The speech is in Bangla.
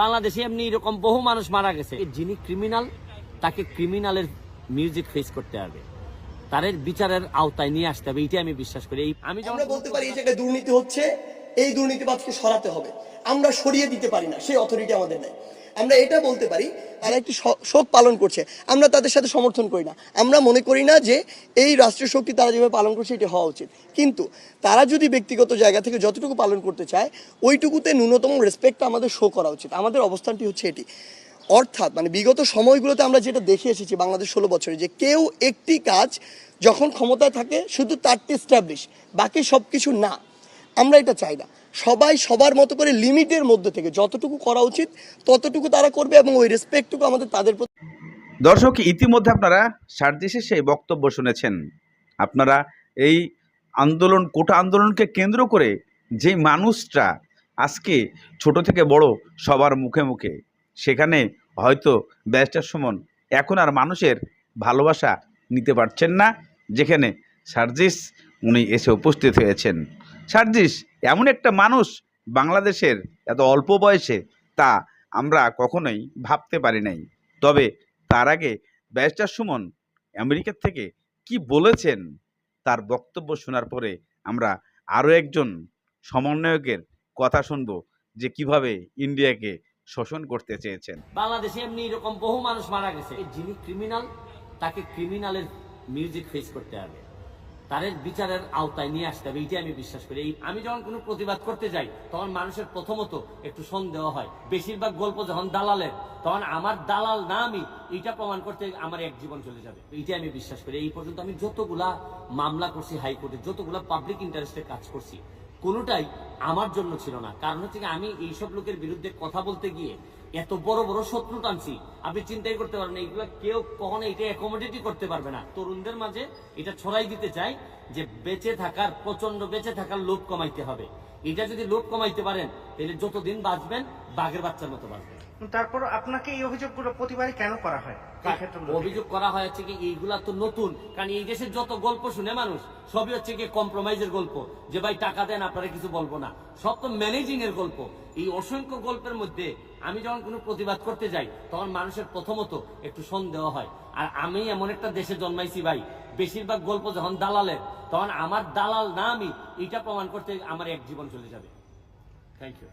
বাংলাদেশে এমনি এরকম বহু মানুষ মারা গেছে। যিনি ক্রিমিনাল তাকে ক্রিমিনালের মিউজিক ফেস করতে হবে। তাদের বিচারের আওতায় নিয়ে আসতে হবে এইটাই আমি বিশ্বাস করি। এই আমি আমরা বলতে পারি এই জায়গায় দুর্নীতি হচ্ছে এই দুর্নীতিবাদকে সরাতে হবে। আমরা সরিয়ে দিতে পারি না সেই অথরিটি আমাদের নেই। আমরা এটা বলতে পারি তারা একটি শোক পালন করছে। আমরা তাদের সাথে সমর্থন করি না। আমরা মনে করি না যে এই রাষ্ট্রীয় শক্তি তারা যেভাবে পালন করছে, এটি হওয়া উচিত। কিন্তু তারা যদি ব্যক্তিগত জায়গা থেকে যতটুকু পালন করতে চায়, ওইটুকুতে ন্যূনতম রেসপেক্ট আমাদের শো করা উচিত। আমাদের অবস্থানটি হচ্ছে এটি। অর্থাৎ মানে বিগত সময়গুলোতে আমরা যেটা দেখে এসেছি বাংলাদেশ ষোলো বছরে, যে কেউ একটি কাজ যখন ক্ষমতায় থাকে, শুধু তারটি স্ট্যাবলিশ বাকি সব কিছু না। আমরা এটা চাই না। সবাই সবার মতো করে লিমিটের মধ্যে থেকে যতটুকু করা উচিত, ততটুকু তারা করবে এবং ওই রেসপেক্টটুকু আমাদের তাদের প্রতি দর্শক, ইতিমধ্যে আপনারা সার্জিসের সেই বক্তব্য শুনেছেন। আপনারা এই আন্দোলন, কোটা আন্দোলনকে কেন্দ্র করে যে মানুষটা আজকে ছোট থেকে বড় সবার মুখে মুখে, সেখানে হয়তো ব্যারিস্টার সুমন এখন আর মানুষের ভালোবাসা নিতে পারছেন না, যেখানে সার্জিস উনি এসে উপস্থিত হয়েছেন। সার্জিস এমন একটা মানুষ বাংলাদেশের এত অল্প বয়সে তা আমরা কখনোই ভাবতে পারি নাই। তবে তার আগে ব্যারিস্টার সুমন আমেরিকার থেকে কি বলেছেন তার বক্তব্য শোনার পরে আমরা আরও একজন সমন্বয়কের কথা শুনব যে কীভাবে ইন্ডিয়াকে শোষণ করতে চেয়েছেন। বাংলাদেশে এমনি এরকম বহু মানুষ মারা গেছে। যিনি ক্রিমিনাল তাকে ক্রিমিনালের মিউজিক ফেস করতে হবে। তাদের বিচারের আওতায় নিয়ে আসতে হবে এইটাই আমি বিশ্বাস করি। এই আমি যখন কোনো প্রতিবাদ করতে যাই, তখন মানুষের প্রথমত একটু সন্দেহ হয়। বেশিরভাগ গল্প যখন দালালের, তখন আমার দালাল না আমি, এটা প্রমাণ করতে আমার এক জীবন চলে যাবে। এইটাই আমি বিশ্বাস করি। এই পর্যন্ত আমি যতগুলা মামলা করছি হাইকোর্টে, যতগুলা পাবলিক ইন্টারেস্টে কাজ করছি কোনোটাই আমার জন্য ছিল না। কারণ হচ্ছে কি আমি এইসব লোকের বিরুদ্ধে কথা বলতে গিয়ে এত বড় বড় শত্রু টানছি। আপনি চিন্তাই করতে পারবেন এইগুলো কেউ কখনো এটা অ্যাকোমোডেটই করতে পারবে না। তরুণদের মাঝে এটা ছড়াই দিতে চাই যে বেঁচে থাকার প্রচণ্ড বেঁচে থাকার লোভ কমাইতে হবে। এটা যদি লোভ কমাইতে পারেন, তাহলে যতদিন বাঁচবেন, বাঘের বাচ্চার মতো বাঁচবেন। তারপর আপনাকে এই অভিযোগগুলো প্রতিবারই কেন করা হয়? অভিযোগ করা হয় হচ্ছে কি, এইগুলা তো নতুন। কারণ এই দেশের যত গল্প শুনে মানুষ, সবই হচ্ছে কি কম্প্রোমাইজের গল্প। যে ভাই টাকা দেন, আপনারা কিছু বলব না। সব তো ম্যানেজিং এর গল্প। এই অসংখ্য গল্পের মধ্যে আমি যখন কোনো প্রতিবাদ করতে যাই, তখন মানুষের প্রথমত একটু সন্দেহ হয়। আর আমি এমন একটা দেশে জন্মাইছি ভাই, বেশিরভাগ গল্প যখন দালালের, তখন আমার দালাল না আমি এটা প্রমাণ করতে আমার এক জীবন চলে যাবে। Thank you